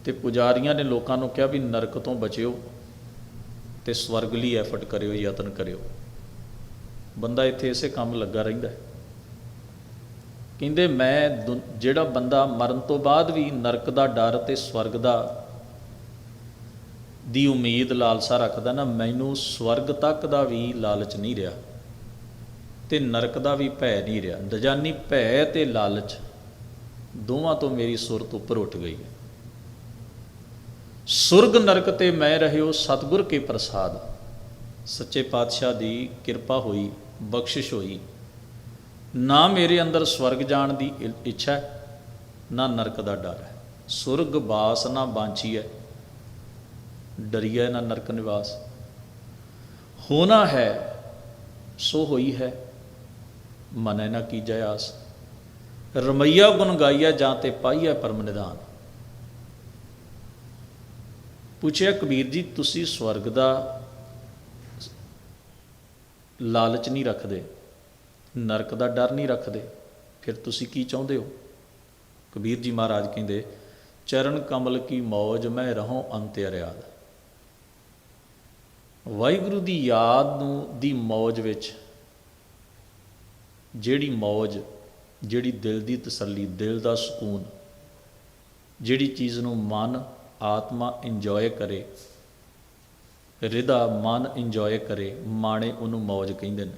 ਤੇ ਪੁਜਾਰੀਆਂ ਨੇ ਲੋਕਾਂ ਨੂੰ ਕਿਹਾ ਵੀ ਨਰਕ ਤੋਂ ਬਚਿਓ ਤੇ ਸਵਰਗ ਲਈ ਐਫਰਟ ਕਰਿਓ, ਯਤਨ ਕਰਿਓ। ਬੰਦਾ ਇੱਥੇ ਇਸੇ ਕੰਮ ਲੱਗਾ ਰਹਿੰਦਾ ਹੈ। ਕਹਿੰਦੇ ਮੈਂ ਦੁ- ਜਿਹੜਾ ਬੰਦਾ ਮਰਨ ਤੋਂ ਬਾਅਦ ਵੀ ਨਰਕ ਦਾ ਡਰ ਤੇ ਸਵਰਗ ਦਾ, ਦੀ ਉਮੀਦ ਲਾਲਸਾ ਰੱਖਦਾ ਨਾ, ਮੈਨੂੰ ਸਵਰਗ ਤੱਕ ਦਾ ਵੀ ਲਾਲਚ ਨਹੀਂ ਰਿਹਾ। ਤੇ ਨਰਕ ਦਾ ਵੀ ਭੈ ਨਹੀਂ ਰਿਹਾ। ਦਜਾਨੀ ਭੈ ਤੇ ਲਾਲਚ ਦੋਵਾਂ ਤੋਂ ਮੇਰੀ ਸੁਰਤ ਉੱਪਰ ਉੱਠ ਗਈ ਹੈ। ਸੁਰਗ ਨਰਕ ਤੇ ਮੈਂ ਰਹਿਓ, ਸਤਿਗੁਰ ਕੇ ਪ੍ਰਸਾਦ। ਸੱਚੇ ਪਾਤਸ਼ਾਹ ਦੀ ਕਿਰਪਾ ਹੋਈ, ਬਖਸ਼ਿਸ਼ ਹੋਈ। ਨਾ ਮੇਰੇ ਅੰਦਰ ਸਵਰਗ ਜਾਣ ਦੀ ਇ- ਇੱਛਾ ਨਾ ਨਰਕ ਦਾ ਡਰ ਹੈ। ਸੁਰਗ ਬਾਸ ਨਾ ਬਾਂਛੀ ਹੈ, ਡਰੀਐ ਨਾ ਨਰਕ ਨਿਵਾਸ। ਹੋਣਾ ਹੈ, ਸੋ ਹੋਈ ਹੈ ਮਨੈ ਨਾ ਕੀਜੈ ਆਸ ਰਮਈਆ ਗੁਣ ਗਾਈਆ ਜਾਂ ਤੇ ਪਾਈਐ ਪਰਮ ਨਿਦਾਨ। ਪੁੱਛਿਆ, ਕਬੀਰ ਜੀ, ਤੁਸੀਂ ਸਵਰਗ ਦਾ ਲਾਲਚ ਨਹੀਂ ਰੱਖਦੇ, ਨਰਕ ਦਾ ਡਰ ਨਹੀਂ ਰੱਖਦੇ, ਫਿਰ ਤੁਸੀਂ ਕੀ ਚਾਹੁੰਦੇ ਹੋ? ਕਬੀਰ ਜੀ ਮਹਾਰਾਜ ਕਹਿੰਦੇ, ਚਰਨ ਕਮਲ ਕੀ ਮੌਜ ਮੈਂ ਰਹੂੰ ਅੰਤ ਅਰਿਆਦ। ਵਾਹਿਗੁਰੂ ਦੀ ਯਾਦ ਨੂੰ, ਦੀ ਮੌਜ ਵਿੱਚ ਜਿਹੜੀ ਮੌਜ, ਜਿਹੜੀ ਦਿਲ ਦੀ ਤਸੱਲੀ, ਦਿਲ ਦਾ ਸਕੂਨ, ਜਿਹੜੀ ਚੀਜ਼ ਨੂੰ ਮਨ, ਆਤਮਾ ਇੰਜੋਏ ਕਰੇ ਹਿਰਦਾ ਮਨ ਇੰਜੋਏ ਕਰੇ, ਮਾਣੇ ਉਹਨੂੰ ਮੌਜ ਕਹਿੰਦੇ ਨੇ।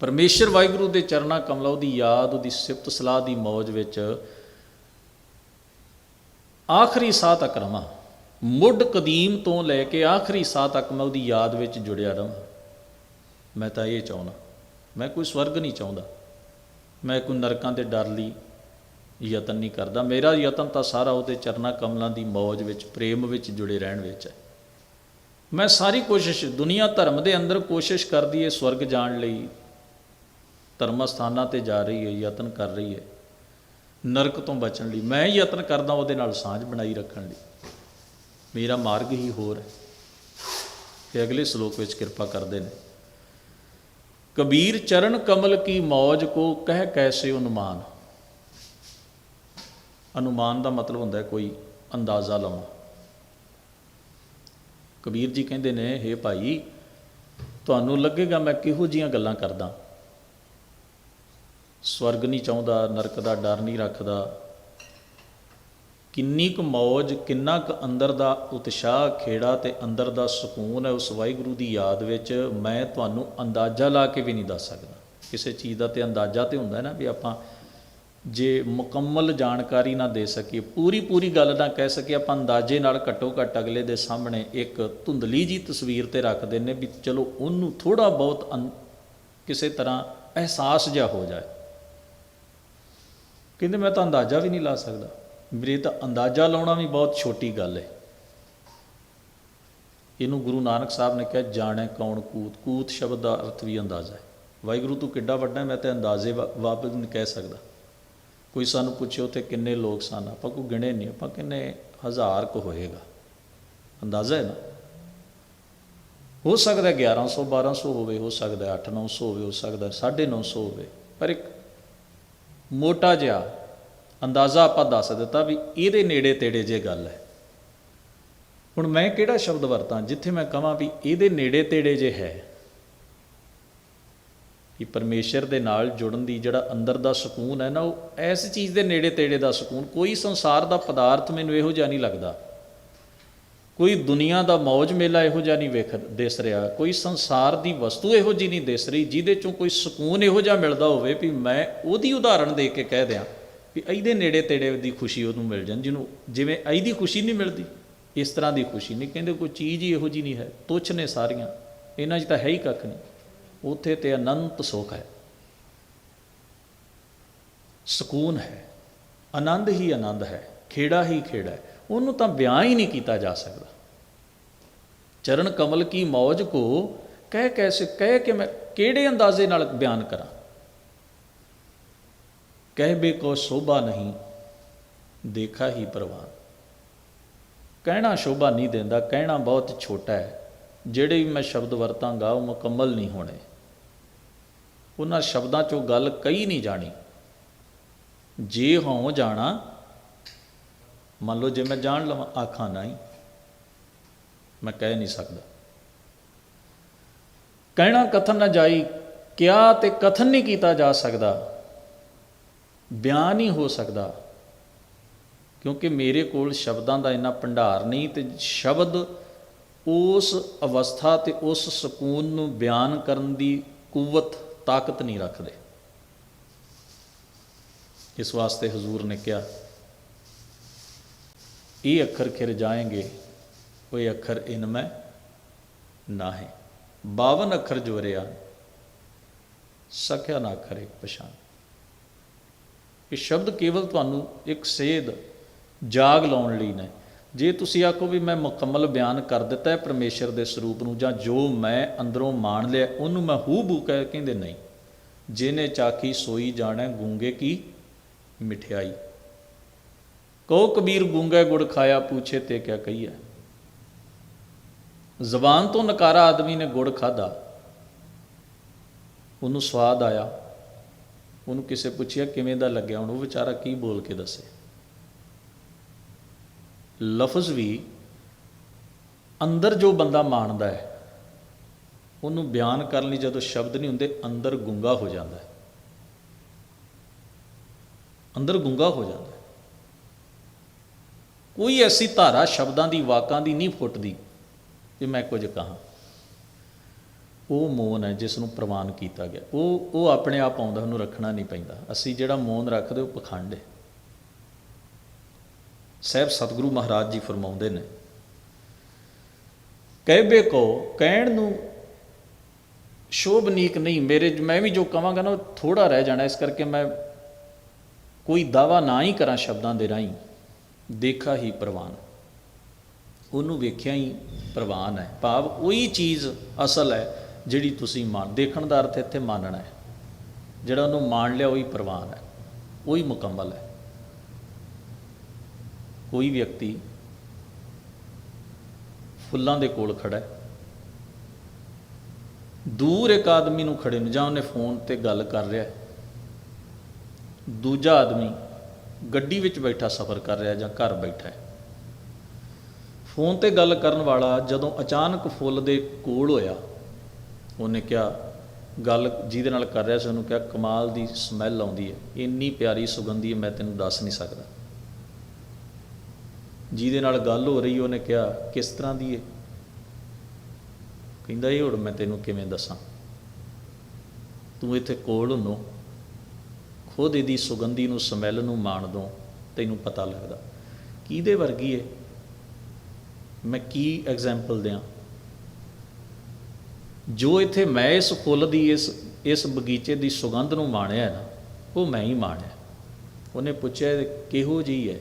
ਪਰਮੇਸ਼ਰ ਵਾਹਿਗੁਰੂ ਦੇ ਚਰਨਾ ਕਮਲਾ ਉਹਦੀ ਯਾਦ, ਉਹਦੀ ਸਿਫਤ ਸਲਾਹ ਦੀ ਮੌਜ ਵਿੱਚ ਆਖਰੀ ਸਾਹ ਤੱਕ ਰਵਾਂ। ਮੁੱਢ ਕਦੀਮ ਤੋਂ ਲੈ ਕੇ ਆਖਰੀ ਸਾਹ ਤੱਕ ਮੈਂ ਉਹਦੀ ਯਾਦ ਵਿੱਚ ਜੁੜਿਆ ਰਵਾਂ। ਮੈਂ ਤਾਂ ਇਹ ਚਾਹੁੰਦਾ ਮੈਂ ਕੋਈ ਸਵਰਗ ਨਹੀਂ ਚਾਹੁੰਦਾ। ਮੈਂ ਕੋਈ ਨਰਕਾਂ ਦੇ ਡਰ ਲਈ ਯਤਨ ਨਹੀਂ ਕਰਦਾ। ਮੇਰਾ ਯਤਨ ਤਾਂ ਸਾਰਾ ਉਹਦੇ ਚਰਨਾ ਕਮਲਾਂ ਦੀ ਮੌਜ ਵਿੱਚ, ਪ੍ਰੇਮ ਵਿੱਚ ਜੁੜੇ ਰਹਿਣ ਵਿੱਚ ਹੈ। ਮੈਂ ਸਾਰੀ ਕੋਸ਼ਿਸ਼ ਦੁਨੀਆ ਧਰਮ ਦੇ ਅੰਦਰ ਕੋਸ਼ਿਸ਼ ਕਰਦੀ ਹੈ ਸਵਰਗ ਜਾਣ ਲਈ। ਧਰਮ ਸਥਾਨਾਂ ਤੇ ਜਾ ਰਹੀ ਹੈ ਯਤਨ ਕਰ ਰਹੀ ਹੈ ਨਰਕ ਤੋਂ ਬਚਣ ਲਈ। ਮੈਂ ਯਤਨ ਕਰਦਾ ਉਹਦੇ ਨਾਲ ਸਾਂਝ ਬਣਾਈ ਰੱਖਣ ਲਈ। ਮੇਰਾ ਮਾਰਗ ਹੀ ਹੋਰ ਹੈ। ਇਹ ਅਗਲੇ ਸ਼ਲੋਕ ਵਿੱਚ ਕਿਰਪਾ ਕਰਦੇ ਨੇ। ਕਬੀਰ ਚਰਨ ਕਮਲ ਕੀ ਮੌਜ ਕੋ ਕਹਿ ਕੈਸੇ ਅਨੁਮਾਨ? ਅਨੁਮਾਨ ਦਾ ਮਤਲਬ ਹੁੰਦਾ ਹੈ ਕੋਈ ਅੰਦਾਜ਼ਾ ਲਾਉਣਾ। ਕਬੀਰ ਜੀ ਕਹਿੰਦੇ ਨੇ, ਹੇ ਭਾਈ, ਤੁਹਾਨੂੰ ਲੱਗੇਗਾ ਮੈਂ ਕਿਹੋ ਜੀਆਂ ਗੱਲਾਂ ਕਰਦਾ। ਸਵਰਗ ਨਹੀਂ ਚਾਹੁੰਦਾ, ਨਰਕ ਦਾ ਡਰ ਨਹੀਂ ਰੱਖਦਾ ਕਿੰਨੀ ਕੁ ਮੌਜ, ਕਿੰਨਾ ਕੁ ਅੰਦਰ ਦਾ ਉਤਸ਼ਾਹ, ਖੇੜਾ ਤੇ ਅੰਦਰ ਦਾ ਸਕੂਨ ਹੈ ਉਸ ਵਾਹਿਗੁਰੂ ਦੀ ਯਾਦ ਵਿੱਚ, ਮੈਂ ਤੁਹਾਨੂੰ ਅੰਦਾਜ਼ਾ ਲਾ ਕੇ ਵੀ ਨਹੀਂ ਦੱਸ ਸਕਦਾ। ਕਿਸੇ ਚੀਜ਼ ਦਾ ਤੇ ਅੰਦਾਜ਼ਾ ਤੇ ਹੁੰਦਾ ਹੈ ਨਾ ਵੀ ਆਪਾਂ ਜੇ ਮੁਕੰਮਲ ਜਾਣਕਾਰੀ ਨਾ ਦੇ ਸਕੀਏ, ਪੂਰੀ ਪੂਰੀ ਗੱਲ ਨਾ ਕਹਿ ਸਕੀਏ, ਆਪਾਂ ਅੰਦਾਜ਼ੇ ਨਾਲ ਘੱਟੋ ਘੱਟ ਅਗਲੇ ਦੇ ਸਾਹਮਣੇ ਇੱਕ ਧੁੰਦਲੀ ਜੀ ਤਸਵੀਰ ਤੇ ਰੱਖ ਦਿੰਨੇ ਵੀ ਚਲੋ ਉਹਨੂੰ ਥੋੜਾ ਬਹੁਤ ਅੰ- ਕਿਸੇ ਤਰ੍ਹਾਂ ਅਹਿਸਾਸ ਜਿਹਾ ਹੋ ਜਾਏ। ਕਹਿੰਦੇ ਮੈਂ ਤਾਂ ਅੰਦਾਜ਼ਾ ਵੀ ਨਹੀਂ ਲਾ ਸਕਦਾ। ਮੇਰੇ ਤਾਂ ਅੰਦਾਜ਼ਾ ਲਾਉਣਾ ਵੀ ਬਹੁਤ ਛੋਟੀ ਗੱਲ ਹੈ। ਇਹਨੂੰ ਗੁਰੂ ਨਾਨਕ ਸਾਹਿਬ ਨੇ ਕਿਹਾ, ਜਾਣੈ ਕੌਣ ਕੂਤ? ਕੂਤ ਸ਼ਬਦ ਦਾ ਅਰਥ ਵੀ ਅੰਦਾਜ਼ਾ ਹੈ। ਵਾਹਿਗੁਰੂ, ਤੂੰ ਕਿੱਡਾ ਵੱਡਾ ਮੈਂ ਤੇ ਅੰਦਾਜ਼ੇ ਵਾ- ਵਾਪਸ ਨਹੀਂ ਕਹਿ ਸਕਦਾ। ਕੋਈ ਸਾਨੂੰ ਪੁੱਛੇ ਉੱਥੇ ਕਿੰਨੇ ਲੋਕ ਸਨ, ਆਪਾਂ ਕੋਈ ਗਿਣੇ ਨਹੀਂ, ਆਪਾਂ ਕਿੰਨੇ ਹਜ਼ਾਰ ਕੁ ਹੋਏਗਾ। ਅੰਦਾਜ਼ਾ ਹੈ ਨਾ? ਹੋ ਸਕਦਾ ਹੈ 1100 1200 ਹੋਵੇ, ਹੋ ਸਕਦਾ ਹੈ 8 900 ਹੋਵੇ, ਹੋ ਸਕਦਾ ਹੈ 950 ਹੋਵੇ, ਪਰ ਇੱਕ ਮੋਟਾ ਜਿਹਾ ਅੰਦਾਜ਼ਾ ਆਪਾਂ ਦੱਸ ਦਿੱਤਾ ਵੀ ਇਹਦੇ ਨੇੜੇ ਤੇੜੇ ਜੇ ਗੱਲ ਹੈ। ਹੁਣ ਮੈਂ ਕਿਹੜਾ ਸ਼ਬਦ ਵਰਤਾਂ ਜਿੱਥੇ ਮੈਂ ਕਹਾਂ ਵੀ ਇਹਦੇ ਨੇੜੇ ਤੇੜੇ ਜੇ ਹੈ। ਕਿ ਪਰਮੇਸ਼ਰ ਦੇ ਨਾਲ ਜੁੜਨ ਦੀ ਜਿਹੜਾ ਅੰਦਰ ਦਾ ਸਕੂਨ ਹੈ ਨਾ, ਉਹ ਇਸ ਚੀਜ਼ ਦੇ ਨੇੜੇ ਤੇੜੇ ਦਾ ਸਕੂਨ, ਕੋਈ ਸੰਸਾਰ ਦਾ ਪਦਾਰਥ ਮੈਨੂੰ ਇਹੋ ਜਿਹਾ ਨਹੀਂ ਲੱਗਦਾ। ਕੋਈ ਦੁਨੀਆ ਦਾ ਮੌਜ ਮੇਲਾ ਇਹੋ ਜਿਹਾ ਨਹੀਂ ਵੇਖ ਦਿਸ ਰਿਹਾ, ਕੋਈ ਸੰਸਾਰ ਦੀ ਵਸਤੂ ਇਹੋ ਜਿਹੀ ਨਹੀਂ ਦਿਸ ਰਹੀ ਜਿਹਦੇ ਚੋਂ ਕੋਈ ਸਕੂਨ ਇਹੋ ਜਿਹਾ ਮਿਲਦਾ ਹੋਵੇ ਵੀ ਮੈਂ ਉਹਦੀ ਉਦਾਹਰਣ ਦੇ ਕੇ ਕਹਿ ਦਿਆਂ। ਵੀ ਇਹਦੇ ਨੇੜੇ ਤੇੜੇ ਦੀ ਖੁਸ਼ੀ ਉਹਨੂੰ ਮਿਲ ਜਾਂਦੀ ਜਿਹਨੂੰ ਜਿਵੇਂ ਇਹਦੀ ਖੁਸ਼ੀ ਨਹੀਂ ਮਿਲਦੀ, ਇਸ ਤਰ੍ਹਾਂ ਦੀ ਖੁਸ਼ੀ ਨਹੀਂ। ਕਹਿੰਦੇ ਕੋਈ ਚੀਜ਼ ਹੀ ਇਹੋ ਜਿਹੀ ਨਹੀਂ ਹੈ, ਤੁੱਛ ਨੇ ਸਾਰੀਆਂ, ਇਹਨਾਂ 'ਚ ਤਾਂ ਹੈ ਹੀ ਕੱਖ ਨਹੀਂ। ਉੱਥੇ ਤੇ ਅਨੰਤ ਸੁੱਖ ਹੈ। ਸਕੂਨ ਹੈ, ਆਨੰਦ ਹੀ ਆਨੰਦ ਹੈ, ਖੇੜਾ ਹੀ ਖੇੜਾ ਹੈ। ਉਹਨੂੰ ਤਾਂ ਬਿਆਨ ਹੀ ਨਹੀਂ ਕੀਤਾ ਜਾ ਸਕਦਾ। ਚਰਨ ਕਮਲ ਕੀ ਮੌਜ ਕੋ ਕਹਿ ਕੈਸੇ ਕਹਿ ਕੇ ਮੈਂ ਕਿਹੜੇ ਅੰਦਾਜ਼ੇ ਨਾਲ ਬਿਆਨ ਕਰਾਂ? ਕਹਿਬੇ ਕੋ ਸ਼ੋਭਾ ਨਹੀਂ, ਦੇਖਾ ਹੀ ਪ੍ਰਵਾਨ। ਕਹਿਣਾ ਸ਼ੋਭਾ ਨਹੀਂ ਦਿੰਦਾ, ਕਹਿਣਾ ਬਹੁਤ ਛੋਟਾ ਹੈ। ਜਿਹੜੇ ਵੀ ਮੈਂ ਸ਼ਬਦ ਵਰਤਾਂਗਾ, ਉਹ ਮੁਕੰਮਲ ਨਹੀਂ ਹੋਣੇ। ਉਹਨਾਂ ਸ਼ਬਦਾਂ ਚੋਂ ਗੱਲ ਕਹੀ ਨਹੀਂ ਜਾਣੀ। ਜੇ ਹੋਂ ਜਾਣਾ, ਮੰਨ ਲਓ ਜੇ ਮੈਂ ਜਾਣ ਲਵਾਂ, ਆਖਾਂ ਨਹੀਂ, ਮੈਂ ਕਹਿ ਨਹੀਂ ਸਕਦਾ। ਕਹਿਣਾ ਕਥਨ ਨਾ ਜਾਈ, ਕਿਆ ਤੇ ਕਥਨ ਨਹੀਂ ਕੀਤਾ ਜਾ ਸਕਦਾ। ਬਿਆਨ ਹੀ ਹੋ ਸਕਦਾ। ਕਿਉਂਕਿ ਮੇਰੇ ਕੋਲ ਸ਼ਬਦਾਂ ਦਾ ਇੰਨਾ ਭੰਡਾਰ ਨਹੀਂ ਤੇ ਸ਼ਬਦ ਉਸ ਅਵਸਥਾ ਤੇ ਉਸ ਸਕੂਨ ਨੂੰ ਬਿਆਨ ਕਰਨ ਦੀ ਕੂਵਤ, ਤਾਕਤ ਨਹੀਂ ਰੱਖਦੇ। ਇਸ ਵਾਸਤੇ ਹਜ਼ੂਰ ਨੇ ਕਿਹਾ, ਇਹ ਅੱਖਰ ਖਿਰ ਜਾਏਂਗੇ, ਕੋਈ ਅੱਖਰ ਇਨਮੈ ਨਾ ਹੈ 52 ਅੱਖਰ ਜੋਰਿਆ ਸਕਿਆ ਨਾ ਅੱਖਰ ਇੱਕ ਪਛਾਣ। ਇਹ ਸ਼ਬਦ ਕੇਵਲ ਤੁਹਾਨੂੰ ਇੱਕ ਸੇਧ ਜਾਗ ਲਾਉਣ ਲਈ ਨੇ। ਜੇ ਤੁਸੀਂ ਆਖੋ ਵੀ ਮੈਂ ਮੁਕੰਮਲ ਬਿਆਨ ਕਰ ਦਿੱਤਾ ਹੈ ਪਰਮੇਸ਼ਰ ਦੇ ਸਰੂਪ ਨੂੰ, ਜਾਂ ਜੋ ਮੈਂ ਅੰਦਰੋਂ ਮਾਣ ਲਿਆ, ਉਹਨੂੰ ਮੈਂ ਹੂ ਬੂ ਕਹਿ ਕਹਿੰਦੇ ਨਹੀਂ। ਜਿਹਨੇ ਚਾਖੀ ਸੋਈ ਜਾਣੈ, ਗੂੰਗੇ ਕੀ ਮਠਿਆਈ। ਕਹੋ ਕਬੀਰ ਗੂੰਗਾ ਗੁੜ ਖਾਇਆ, ਪੁੱਛੇ ਤੇ ਕਿਆ ਕਹੀਏ ਜ਼ਬਾਨ ਤੋਂ ਨਕਾਰਾ ਆਦਮੀ ਨੇ ਗੁੜ ਖਾਦਾ ਉਹਨੂੰ ਸਵਾਦ ਆਇਆ। ਉਹਨੂੰ ਕਿਸੇ ਪੁੱਛਿਆ ਕਿਵੇਂ ਦਾ ਲੱਗਿਆ ਹੁਣ ਉਹ ਵਿਚਾਰਾ ਕੀ ਬੋਲ ਕੇ ਦੱਸੇ। ਲਫ਼ਜ਼ ਵੀ ਅੰਦਰ ਜੋ ਬੰਦਾ ਮਾਣਦਾ ਹੈ, ਉਹਨੂੰ ਬਿਆਨ ਕਰਨ ਲਈ ਜਦੋਂ ਸ਼ਬਦ ਨਹੀਂ ਹੁੰਦੇ, ਅੰਦਰ ਗੁੰਗਾ ਹੋ ਜਾਂਦਾ ਹੈ। ਅੰਦਰ ਗੁੰਗਾ ਹੋ ਜਾਂਦਾ ਹੈ। ਕੋਈ ਐਸੀ ਧਾਰਾ ਸ਼ਬਦਾਂ ਦੀ, ਵਾਕਾਂ ਦੀ ਨਹੀਂ ਫੁੱਟਦੀ ਕਿ ਮੈਂ ਕੁਝ ਕਹਾਂ। ਉਹ ਮੌਨ ਹੈ ਜਿਸ ਨੂੰ ਪ੍ਰਵਾਨ ਕੀਤਾ ਗਿਆ। ਉਹ ਉਹ ਆਪਣੇ ਆਪ ਆਉਂਦਾ, ਉਹਨੂੰ ਰੱਖਣਾ ਨਹੀਂ ਪੈਂਦਾ। ਅਸੀਂ ਜਿਹੜਾ ਮੌਨ ਰੱਖਦੇ, ਉਹ ਪਖੰਡ ਹੈ। ਸਹਿਬ ਸਤਿਗੁਰੂ ਮਹਾਰਾਜ ਜੀ ਫਰਮਾਉਂਦੇ ਨੇ, ਕਹਿਬੇ ਕੋ, ਕਹਿਣ ਨੂੰ ਸ਼ੋਭਨੀਕ ਨਹੀਂ, ਮੇਰੇ ਮੈਂ ਵੀ ਜੋ ਕਵਾਂਗਾ ਨਾ, ਉਹ ਥੋੜਾ ਰਹਿ ਜਾਣਾ। ਇਸ ਕਰਕੇ ਮੈਂ ਕੋਈ ਦਾਵਾ ਨਾ ਹੀ ਕਰਾਂ ਸ਼ਬਦਾਂ ਦੇ ਰਾਹੀਂ। ਦੇਖਾ ਹੀ ਪ੍ਰਵਾਨ। ਉਹਨੂੰ ਵੇਖਿਆ ਹੀ ਪ੍ਰਵਾਨ ਹੈ। ਭਾਵ ਉਹੀ ਚੀਜ਼ ਅਸਲ ਹੈ ਜਿਹੜੀ ਤੁਸੀਂ ਮੰਨ, ਦੇਖਣ ਦਾ ਅਰਥ ਇੱਥੇ ਮੰਨਣਾ ਹੈ। ਜਿਹੜਾ ਉਹਨੂੰ ਮੰਨ ਲਿਆ, ਉਹੀ ਪ੍ਰਵਾਨ ਹੈ, ਉਹੀ ਮੁਕੰਮਲ ਹੈ। ਕੋਈ ਵਿਅਕਤੀ ਫੁੱਲਾਂ ਦੇ ਕੋਲ ਖੜਾ ਹੈ, ਦੂਰ ਇੱਕ ਆਦਮੀ ਨੂੰ ਖੜੇ ਨੂੰ, ਜਾਂ ਉਹਨੇ ਫੋਨ ਤੇ ਗੱਲ ਕਰ ਰਿਹਾ ਹੈ, ਦੂਜਾ ਆਦਮੀ ਗੱਡੀ ਵਿੱਚ ਬੈਠਾ, ਸਫ਼ਰ ਕਰ ਰਿਹਾ ਜਾਂ ਘਰ ਬੈਠਾ ਹੈ। ਫੋਨ ਤੇ ਗੱਲ ਕਰਨ ਵਾਲਾ ਜਦੋਂ ਅਚਾਨਕ ਫੁੱਲ ਦੇ ਕੋਲ ਹੋਇਆ ਉਹਨੇ ਕਿਹਾ, ਗੱਲ ਜਿਹਦੇ ਨਾਲ ਕਰ ਰਿਹਾ ਸੀ, ਉਹਨੂੰ ਕਿਹਾ, ਕਮਾਲ ਦੀ ਸਮੈਲ ਆਉਂਦੀ ਹੈ। ਇੰਨੀ ਪਿਆਰੀ ਸੁਗੰਧੀ ਹੈ, ਮੈਂ ਤੈਨੂੰ ਦੱਸ ਨਹੀਂ ਸਕਦਾ। ਜਿਹਦੇ ਨਾਲ ਗੱਲ ਹੋ ਰਹੀ, ਉਹਨੇ ਕਿਹਾ, ਕਿਸ ਤਰ੍ਹਾਂ ਦੀ ਹੈ ਕਹਿੰਦਾ, ਇਹ ਹੁਣ ਮੈਂ ਤੈਨੂੰ ਕਿਵੇਂ ਦੱਸਾਂ? ਤੂੰ ਇੱਥੇ ਕੋਲ ਹੁੰਨੋ। ਖੁਦ ਇਹਦੀ ਸੁਗੰਧੀ ਨੂੰ, ਸਮੈਲ ਨੂੰ ਮਾਣ ਦੋ ਤੈਨੂੰ ਪਤਾ ਲੱਗਦਾ। ਕਿਹਦੇ ਵਰਗੀ ਹੈ ਮੈਂ ਕੀ ਐਗਜ਼ਾਮਪਲ ਦਿਆਂ? ਜੋ ਇੱਥੇ ਮੈਂ ਇਸ ਫੁੱਲ ਦੀ, ਇਸ ਇਸ ਬਗੀਚੇ ਦੀ ਸੁਗੰਧ ਨੂੰ ਮਾਣਿਆ ਨਾ, ਉਹ ਮੈਂ ਹੀ ਮਾਣਿਆ। ਉਹਨੇ ਪੁੱਛਿਆ, ਕਿਹੋ ਜੀ ਹੈ?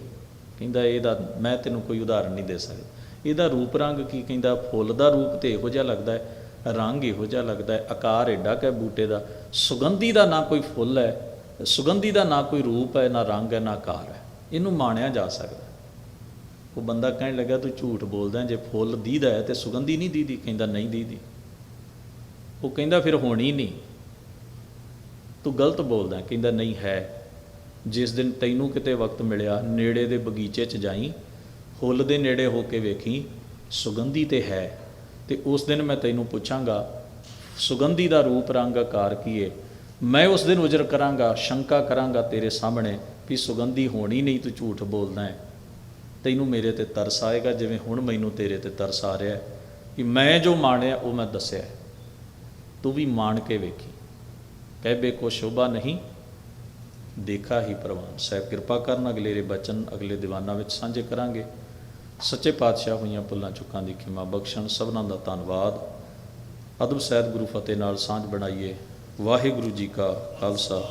ਕਹਿੰਦਾ, ਇਹਦਾ ਮੈਂ ਤੈਨੂੰ ਕੋਈ ਉਦਾਹਰਣ ਨਹੀਂ ਦੇ ਸਕਦਾ। ਇਹਦਾ ਰੂਪ ਰੰਗ ਕੀ? ਕਹਿੰਦਾ, ਫੁੱਲ ਦਾ ਰੂਪ ਤੇ ਇਹੋ ਜਿਹਾ ਲੱਗਦਾ ਹੈ, ਰੰਗ ਇਹੋ ਜਿਹਾ ਲੱਗਦਾ ਹੈ, ਆਕਾਰ ਏਡਾ ਕਿ ਬੂਟੇ ਦਾ। ਸੁਗੰਧੀ ਦਾ ਨਾ ਕੋਈ ਫੁੱਲ ਹੈ, ਸੁਗੰਧੀ ਦਾ ਨਾ ਕੋਈ ਰੂਪ ਹੈ, ਨਾ ਰੰਗ ਹੈ, ਨਾ ਆਕਾਰ ਹੈ। ਇਹਨੂੰ ਮਾਣਿਆ ਜਾ ਸਕਦਾ ਉਹ ਬੰਦਾ ਕਹਿਣ ਲੱਗਾ, ਤੂੰ ਝੂਠ ਬੋਲਦਾ ਜੇ ਫੁੱਲ ਦੀਦਾ ਹੈ ਤੇ ਸੁਗੰਧੀ ਨਹੀਂ ਦੀਦੀ। ਕਹਿੰਦਾ, ਨਹੀਂ ਦੀਦੀ। ਉਹ ਕਹਿੰਦਾ, ਫਿਰ ਹੋਣੀ ਨਹੀਂ। ਤੂੰ ਗਲਤ ਬੋਲਦਾ ਕਹਿੰਦਾ, ਨਹੀਂ ਹੈ। ਜਿਸ ਦਿਨ ਤੈਨੂੰ ਕਿਤੇ ਵਕਤ ਮਿਲਿਆ, ਨੇੜੇ ਦੇ ਬਗੀਚੇ 'ਚ ਜਾਈ, ਫੁੱਲ ਦੇ ਨੇੜੇ ਹੋ ਕੇ ਵੇਖੀ, ਸੁਗੰਧੀ ਤੇ ਹੈ। ਤੇ ਉਸ ਦਿਨ ਮੈਂ ਤੈਨੂੰ ਪੁੱਛਾਂਗਾ, ਸੁਗੰਧੀ ਦਾ ਰੂਪ, ਰੰਗ, ਆਕਾਰ ਕੀ ਏ? ਮੈਂ ਉਸ ਦਿਨ ਉਜਰ ਕਰਾਂਗਾ, ਸ਼ੰਕਾ ਕਰਾਂਗਾ ਤੇਰੇ ਸਾਹਮਣੇ ਵੀ ਸੁਗੰਧੀ ਹੋਣੀ ਨਹੀਂ, ਤੂੰ ਝੂਠ ਬੋਲਦਾ ਹੈ। ਤੈਨੂੰ ਮੇਰੇ ਤੇ ਤਰਸ ਆਏਗਾ, ਜਿਵੇਂ ਹੁਣ ਮੈਨੂੰ ਤੇਰੇ ਤੇ ਤਰਸ ਆ ਰਿਹਾ ਹੈ। ਕਿ ਮੈਂ ਜੋ ਮਾਣਿਆ, ਉਹ ਮੈਂ ਦੱਸਿਆ ਤੂੰ ਵੀ ਮਾਣ ਕੇ ਵੇਖੀ। ਕਹਿਬੇ ਕੋ ਸ਼ੋਭਾ ਨਹੀਂ, ਦੇਖਾ ਹੀ ਪ੍ਰਵਾਨ। ਸਾਹਿਬ, ਕਿਰਪਾ ਕਰਨ, ਅਗਲੇ ਰੇ ਬਚਨ, ਅਗਲੇ ਦੀਵਾਨਾਂ ਵਿੱਚ ਸਾਂਝੇ ਕਰਾਂਗੇ। ਸੱਚੇ ਪਾਤਸ਼ਾਹ ਹੋਈਆਂ ਭੁੱਲਾਂ ਚੁੱਕਾਂ ਦੀ ਖਿਮਾ ਬਖਸ਼ਣ, ਸਭਨਾਂ ਦਾ ਧੰਨਵਾਦ। ਅਦਬ ਸਹਿਤ ਗੁਰੂ ਫਤਿਹ ਨਾਲ ਸਾਂਝ ਬਣਾਈਏ। ਵਾਹਿਗੁਰੂ ਜੀ ਕਾ ਖਾਲਸਾ,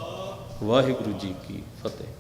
ਵਾਹਿਗੁਰੂ ਜੀ ਕੀ ਫਤਿਹ।